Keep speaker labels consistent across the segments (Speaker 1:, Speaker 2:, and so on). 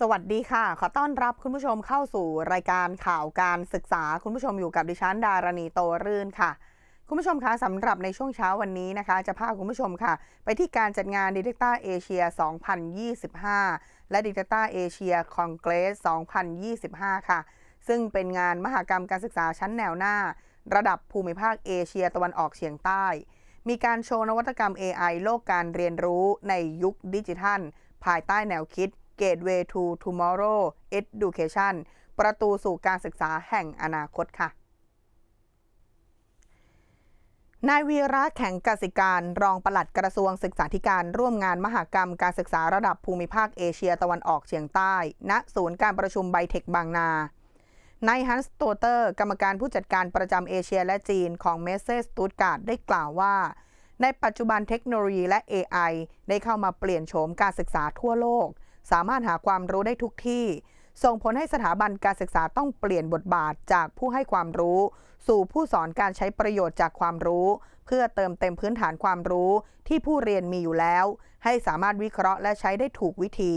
Speaker 1: สวัสดีค่ะ ขอต้อนรับคุณผู้ชมเข้าสู่รายการข่าวการศึกษา คุณผู้ชมอยู่กับดิฉันดารณีโตรื่นค่ะ คุณผู้ชมคะสำหรับในช่วงเช้าวันนี้นะคะ จะพาคุณผู้ชมค่ะ ไปที่การจัดงานดิจิต้าเอเชีย 2025 และดิจิต้าเอเชียคอนเกรส 2025 ค่ะ ซึ่งเป็นงานมหกรรมการศึกษาชั้นแนวหน้า ระดับภูมิภาคเอเชียตะวันออกเฉียงใต้ มีการโชว์นวัตกรรม AI โลกการเรียนรู้ในยุคดิจิทัล ภายใต้แนวคิด Gateway to Tomorrow Education ประตูสู่การศึกษาแห่งอนาคตค่ะนายวีระแข่งกสิการรองปลัดกระทรวงศึกษาธิการร่วมงานมหกรรมการศึกษาระดับภูมิภาคเอเชียตะวันออกเฉียงใต้ ณ ศูนย์การประชุมไบเทคบางนานายฮันส์โตเตอร์ กรรมการผู้จัดการประจำเอเชียและจีนของเมสเซสตูดการ์ดได้กล่าวว่า ในปัจจุบันเทคโนโลยีและ AI ได้เข้ามาเปลี่ยนโฉมการศึกษาทั่วโลก สามารถหาความรู้ได้ทุกที่ ส่งผลให้สถาบันการศึกษาต้องเปลี่ยนบทบาทจากผู้ให้ความรู้ สู่ผู้สอนการใช้ประโยชน์จากความรู้ เพื่อเติมเต็มพื้นฐานความรู้ที่ผู้เรียนมีอยู่แล้ว ให้สามารถวิเคราะห์และใช้ได้ถูกวิธี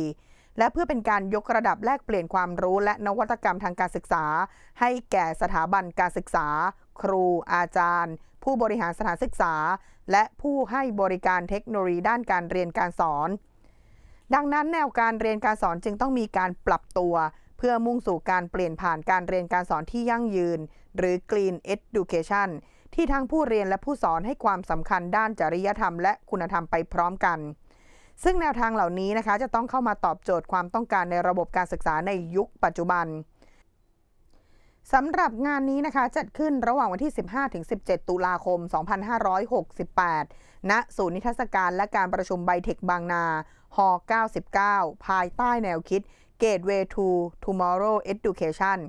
Speaker 1: และเพื่อเป็นการยกระดับแลกเปลี่ยนความรู้และนวัตกรรมทางการศึกษา ให้แก่สถาบันการศึกษา ครู อาจารย์ ผู้บริหารสถานศึกษา และผู้ให้บริการเทคโนโลยีด้านการเรียนการสอน ดังนั้นแนวการเรียนการสอนจึงต้องมีการปรับตัว เพื่อมุ่งสู่การเปลี่ยนผ่านการเรียนการสอนที่ยั่งยืน หรือ Green Education ที่ทั้งผู้เรียนและผู้สอนให้ความสำคัญด้านจริยธรรมและคุณธรรมไปพร้อมกัน ซึ่งแนวทางเหล่านี้นะคะจะต้องเข้ามาตอบโจทย์ความต้องการในระบบการศึกษาในยุคปัจจุบันสำหรับงานนี้นะคะจัดขึ้นระหว่างวันที่ 15-17 ตุลาคม 2568 ณ ศูนย์นิทรรศการและการประชุมไบเทคบางนาฮ99 ภายใต้แนวคิด Gateway to Tomorrow Education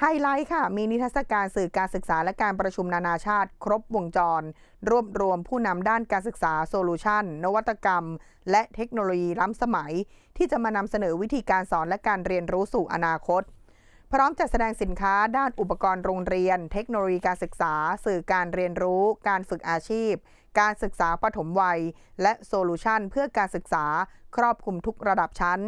Speaker 1: ไฮไลท์ค่ะ มีนิทรรศการสื่อการศึกษาและการประชุมนานาชาติ ครบวงจร รวบรวมผู้นำด้านการศึกษาโซลูชันนวัตกรรม และเทคโนโลยีล้ำสมัย ที่จะมานำเสนอวิธีการสอนและการเรียนรู้สู่อนาคต พร้อมจัดแสดงสินค้าด้านอุปกรณ์โรงเรียน เทคโนโลยีการศึกษา สื่อการเรียนรู้ การฝึกอาชีพ การศึกษาปฐมวัย และโซลูชันเพื่อการศึกษาครอบคลุมทุกระดับชั้น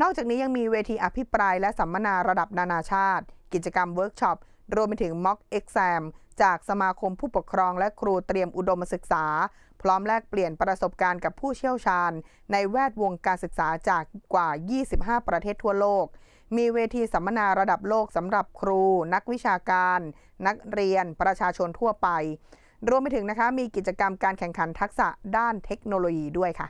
Speaker 1: นอกจากนี้ยังมีเวทีอภิปรายและสัมมนาระดับนานาชาติ กิจกรรมเวิร์กช็อป รวมไปถึงม็อกเอ็กซมจากสมาคมผู้ปกครองและครูเตรียมอุดมศึกษา พร้อมแลกเปลี่ยนประสบการณ์กับผู้เชี่ยวชาญ ในแวดวงการศึกษาจากกว่า 25 ประเทศทั่วโลก มีเวทีสัมมนาระดับโลกสำหรับครู นักวิชาการ นักเรียน ประชาชนทั่วไป รวมไปถึงนะคะมีกิจกรรมการแข่งขันทักษะด้านเทคโนโลยีด้วยค่ะ